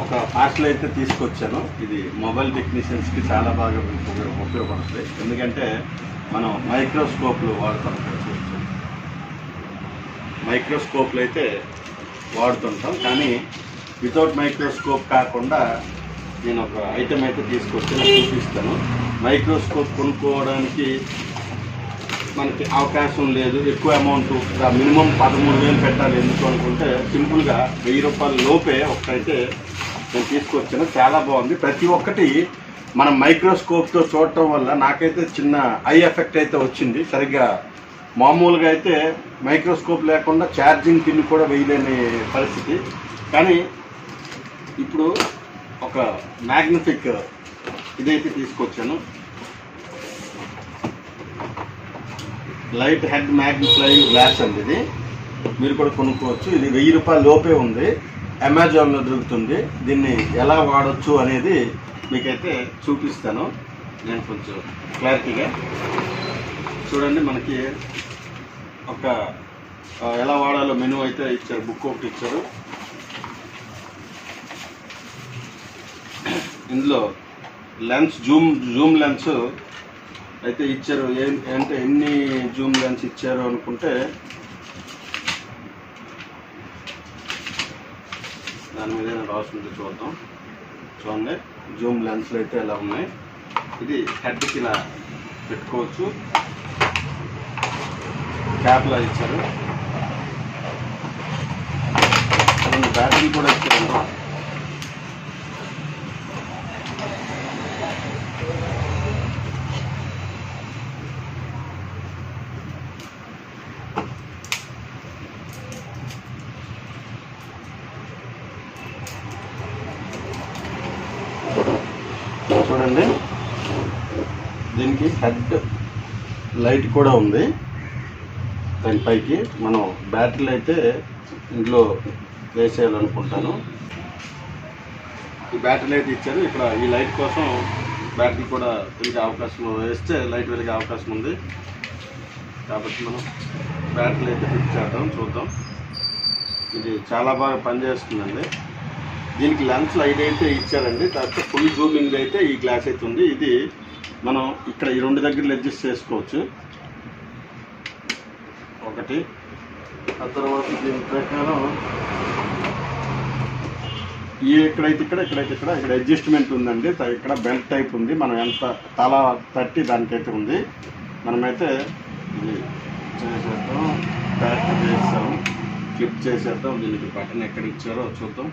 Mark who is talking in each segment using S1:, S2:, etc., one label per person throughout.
S1: ఒక పార్సల్ అయితే తీసుకొచ్చాను. ఇది మొబైల్ టెక్నీషియన్స్కి చాలా బాగా ఉపయోగపడుతుంది. ఎందుకంటే మనం మైక్రోస్కోప్లు వాడుతాం మైక్రోస్కోప్లు అయితే వాడుతుంటాం. కానీ వితౌట్ మైక్రోస్కోప్ కాకుండా నేను ఒక ఐటెం అయితే తీసుకొచ్చి చూపిస్తాను. మైక్రోస్కోప్ కొనుక్కోవడానికి మనకి అవకాశం లేదు. ఎక్కువ అమౌంట్ మినిమం పదమూడు వేలు పెట్టాలి. ఎందుకు అనుకుంటే సింపుల్గా వెయ్యి రూపాయల లోపే ఒకటైతే నేను తీసుకొచ్చాను. చాలా బాగుంది. ప్రతి ఒక్కటి మనం మైక్రోస్కోప్తో చూడటం వల్ల నాకైతే చిన్న ఐ ఎఫెక్ట్ అయితే వచ్చింది. సరిగ్గా మామూలుగా అయితే మైక్రోస్కోప్ లేకుండా ఛార్జింగ్ పిన్ కూడా వేయలేని పరిస్థితి. కానీ ఇప్పుడు ఒక మ్యాగ్నిఫిక్ ఇదైతే తీసుకొచ్చాను. లైట్ హెడ్ మ్యాగ్నిఫ్లయింగ్ గ్లాస్ అండి ఇది. మీరు కూడా కొనుక్కోవచ్చు. ఇది వెయ్యి రూపాయల లోపే ఉంది. అమెజాన్లో దొరుకుతుంది. దీన్ని ఎలా వాడచ్చు అనేది మీకైతే చూపిస్తాను. నేను కొంచెం క్లారిటీగా చూడండి మనకి ఒక ఎలా వాడాలో మెనూ అయితే ఇచ్చారు బుక్ ఒకటి ఇచ్చారు. ఇందులో లెన్స్ జూమ్ జూమ్ లెన్స్ అయితే ఇచ్చారు. ఏం అంటే ఎన్ని జూమ్ లెన్స్ ఇచ్చారు అనుకుంటే దాని మీద రాసింది చూద్దాం. చూడండి జూమ్ లెన్స్లు అయితే ఎలా ఉన్నాయి. ఇది హెడ్కి ఇలా పెట్టుకోవచ్చు. క్యాప్లా ఇచ్చారు. బ్యాటరీ కూడా ఇచ్చారు చూడండి. దీనికి హెడ్ లైట్ కూడా ఉంది. దాని పైకి మనం బ్యాటరీలు అయితే ఇందులో వేసేయాలనుకుంటాను. ఈ బ్యాటరీ అయితే ఇచ్చారు. ఇక్కడ ఈ లైట్ కోసం బ్యాటరీ కూడా వెలిగే అవకాశం వేస్తే లైట్ వెలిగే అవకాశం ఉంది. కాబట్టి మనం బ్యాటరీ అయితే ఫిట్ చేద్దాం చూద్దాం. ఇది చాలా బాగా పనిచేస్తుందండి. దీనికి లెన్స్ లైట్ అయితే ఇచ్చారండి. తర్వాత ఫుల్ జూమింగ్ అయితే ఈ గ్లాస్ అయితే ఉంది. ఇది మనం ఇక్కడ ఈ రెండు దగ్గర అడ్జస్ట్ చేసుకోవచ్చు. ఒకటి. ఆ తర్వాత దీని ప్రకారం ఈ ఎక్కడైతే ఇక్కడ ఇక్కడైతే ఇక్కడ ఇక్కడ అడ్జస్ట్మెంట్ ఉందండి. ఇక్కడ బెల్ట్ టైప్ ఉంది. మనం ఎంత తల తట్టి దానికైతే ఉంది. మనమైతే ఇది చేసేద్దాం. ప్యాక్ చేస్తాం క్లిప్ చేసేద్దాం. దీనికి బటన్ ఎక్కడ ఇచ్చారో చూద్దాం.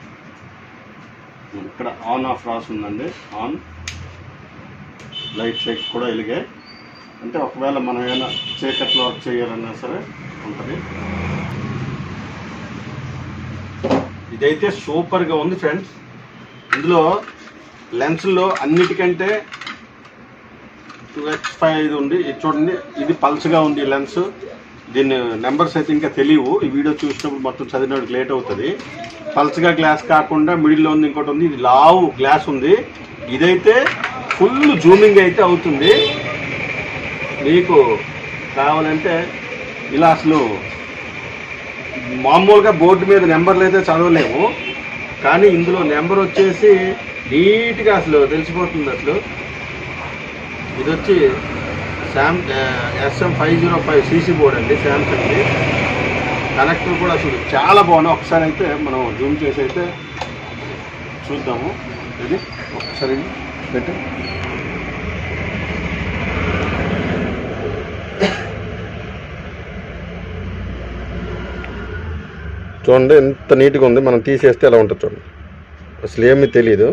S1: ఇక్కడ ఆన్ ఆఫ్ రాసి ఉందండి. ఆన్ లైట్ చెక్ కూడా వెలిగాయి అంటే ఒకవేళ మనం ఏమైనా చీకట్లో వర్క్ చేయాలన్నా సరే ఉంటుంది. ఇదైతే సూపర్గా ఉంది ఫ్రెండ్స్. ఇందులో లెన్స్లో అన్నిటికంటే టూ ఎక్స్ ఫైవ్ ఇది ఉంది. ఇది చూడండి ఇది పల్స్గా ఉంది లెన్స్ దీని నెంబర్స్ అయితే ఇంకా తెలియవు. ఈ వీడియో చూసినప్పుడు మొత్తం చదివినప్పుడు లేట్ అవుతుంది. పల్చగా గ్లాస్ కాకుండా మిడిల్లో ఉంది ఇంకోటి ఉంది. ఇది లావు గ్లాస్ ఉంది. ఇదైతే ఫుల్ జూమింగ్ అయితే అవుతుంది. మీకు కావాలంటే ఇలా అసలు మామూలుగా బోర్డు మీద నెంబర్లు అయితే చదవలేము. కానీ ఇందులో నెంబర్ వచ్చేసి నీట్గా అసలు తెలిసిపోతుంది అసలు. ఇది వచ్చి Sam SM five zero five CC board అండి శాంసంగ్ది కనెక్టర్ కూడా అసలు చాలా బాగున్నాయి. ఒకసారి అయితే మనం జూమ్ చేసి అయితే చూద్దాము. ఇది ఒకసారి పెట్టి. చూడండి ఎంత నీట్గా ఉంది. మనం తీసేస్తే ఎలా ఉంటుంది చూడండి. అసలు ఏమీ తెలియదు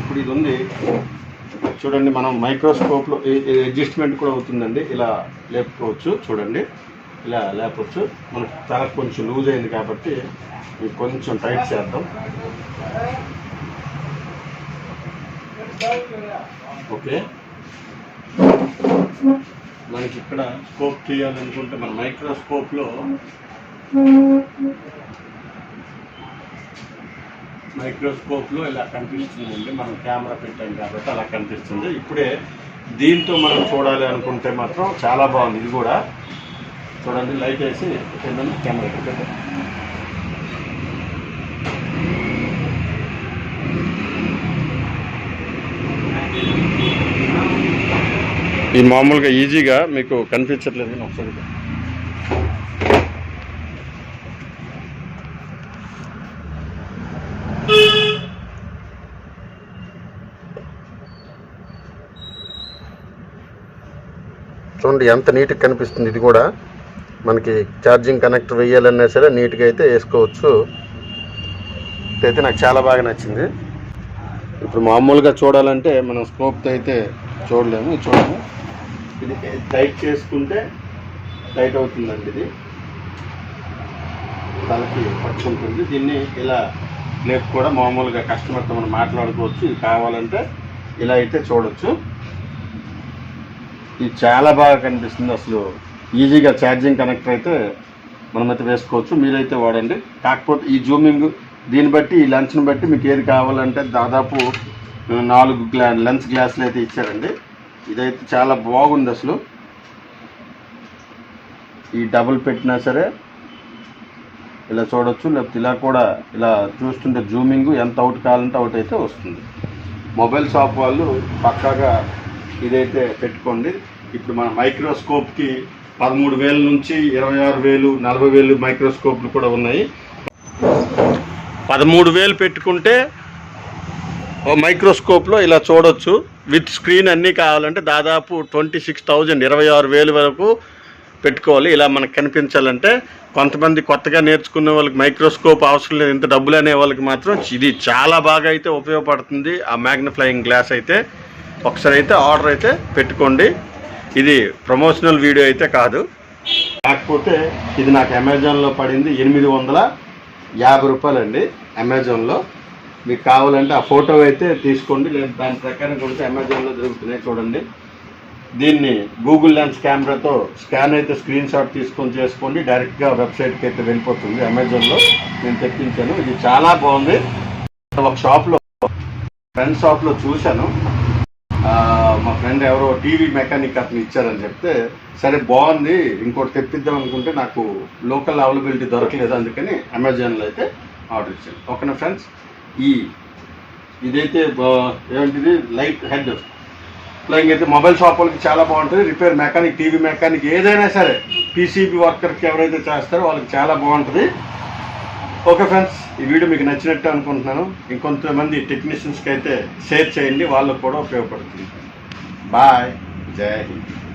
S1: ఇప్పుడు ఇది ఉంది చూడండి మనం మైక్రోస్కోప్లో అడ్జస్ట్మెంట్ కూడా అవుతుందండి. ఇలా లేపుకోవచ్చు చూడండి. ఇలా లేపచ్చు. మనకు తల కొంచెం లూజ్ అయింది కాబట్టి మీకు కొంచెం టైట్ చేద్దాం. ఓకే. మనకి ఇక్కడ స్కోప్ తీయాలనుకుంటే మన మైక్రోస్కోప్లో మైక్రోస్కోప్లో ఇలా కనిపిస్తుందండి. మనం కెమెరా పెట్టాం కాబట్టి అలా కనిపిస్తుంది. ఇప్పుడే దీంతో మనం చూడాలి అనుకుంటే మాత్రం చాలా బాగుంది. ఇది కూడా చూడండి లైట్ వేసి కెమెరా పెట్టండి. ఇది మామూలుగా ఈజీగా మీకు కనిపించట్లేదు ఒకసారి చూడండి ఎంత నీట్గా కనిపిస్తుంది. ఇది కూడా మనకి ఛార్జింగ్ కనెక్ట్ వేయాలన్నా సరే నీట్గా అయితే వేసుకోవచ్చు. అయితే నాకు చాలా బాగా నచ్చింది. ఇప్పుడు మామూలుగా చూడాలంటే మనం స్కోప్తో అయితే చూడలేము చూడము. ఇది టైట్ చేసుకుంటే టైట్ అవుతుందండి ఇది. తలకి పట్టుకుంటుంది. దీన్ని ఇలా లేపు కూడా మామూలుగా కస్టమర్తో మనం మాట్లాడుకోవచ్చు. ఇది కావాలంటే ఇలా అయితే చూడొచ్చు. ఇది చాలా బాగా కనిపిస్తుంది అసలు. ఈజీగా ఛార్జింగ్ కనెక్టర్ అయితే మనమైతే వేసుకోవచ్చు. మీరైతే వాడండి. కాకపోతే ఈ జూమింగ్ దీన్ని బట్టి ఈ లంచ్ని బట్టి మీకు ఏది కావాలంటే దాదాపు నాలుగు గ్లా లంచ్ గ్లాసులు అయితే ఇచ్చారండి. ఇదైతే చాలా బాగుంది అసలు. ఈ డబుల్ పెట్టినా సరే ఇలా చూడొచ్చు లేకపోతే ఇలా కూడా ఇలా చూస్తుంటే జూమింగ్ ఎంత అవుట్ కావాలంటే అవుట్ అయితే వస్తుంది. మొబైల్ షాప్ వాళ్ళు పక్కాగా ఇదైతే పెట్టుకోండి. ఇప్పుడు మన మైక్రోస్కోప్కి పదమూడు వేల నుంచి ఇరవై ఆరు వేలు నలభై వేలు మైక్రోస్కోప్లు కూడా ఉన్నాయి. పదమూడు వేలు పెట్టుకుంటే మైక్రోస్కోప్లో ఇలా చూడొచ్చు. విత్ స్క్రీన్ అన్నీ కావాలంటే దాదాపు ట్వంటీ సిక్స్ థౌజండ్ ఇరవై ఆరు వేలు వరకు పెట్టుకోవాలి. ఇలా మనకు కనిపించాలంటే కొంతమంది కొత్తగా నేర్చుకునే వాళ్ళకి మైక్రోస్కోప్ అవసరం లేదు. ఇంత డబ్బులు అనే వాళ్ళకి మాత్రం ఇది చాలా బాగా అయితే ఉపయోగపడుతుంది. ఆ మ్యాగ్నిఫ్లయింగ్ గ్లాస్ అయితే ఒకసారి అయితే ఆర్డర్ అయితే పెట్టుకోండి. ఇది ప్రమోషనల్ వీడియో అయితే కాదు. కాకపోతే ఇది నాకు అమెజాన్లో పడింది ఎనిమిది వందల యాభై రూపాయలండి అమెజాన్లో. మీకు కావాలంటే ఆ ఫోటో అయితే తీసుకోండి. లేదు దాని ప్రకారం కొడితే అమెజాన్లో దొరుకుతున్నాయి చూడండి. దీన్ని గూగుల్ లెన్స్ కెమెరాతో స్కాన్ అయితే స్క్రీన్ షాట్ తీసుకొని చేసుకోండి. డైరెక్ట్గా వెబ్సైట్కి అయితే వెళ్ళిపోతుంది అమెజాన్లో. నేను తెప్పించాను. ఇది చాలా బాగుంది. ఒక షాప్లో ఫ్రెండ్ షాప్లో చూశాను. మా ఫ్రెండ్ ఎవరో టీవీ మెకానిక్ అతను ఇచ్చారని చెప్తే సరే బాగుంది ఇంకోటి తెప్పిద్దాం అనుకుంటే నాకు లోకల్ అవైలబిలిటీ దొరకలేదు అందుకని అమెజాన్లో అయితే ఆర్డర్ ఇచ్చాను. ఓకేనా ఫ్రెండ్స్? ఈ ఇదైతే బా- లైట్ హెడ్. ఫ్లయింగ్ అయితే మొబైల్ షాప్ వాళ్ళకి చాలా బాగుంటుంది. రిపేర్ మెకానిక్ టీవీ మెకానిక్ ఏదైనా సరే పీసీబీ వర్కర్కి ఎవరైతే చేస్తారో వాళ్ళకి చాలా బాగుంటుంది. ఓకే ఫ్రెండ్స్ ఈ వీడియో మీకు నచ్చినట్టు అనుకుంటున్నాను. ఇంకొంతమంది టెక్నీషియన్స్కి అయితే షేర్ చేయండి. వాళ్ళకు కూడా ఉపయోగపడుతుంది. బాయ్. జై హింద్.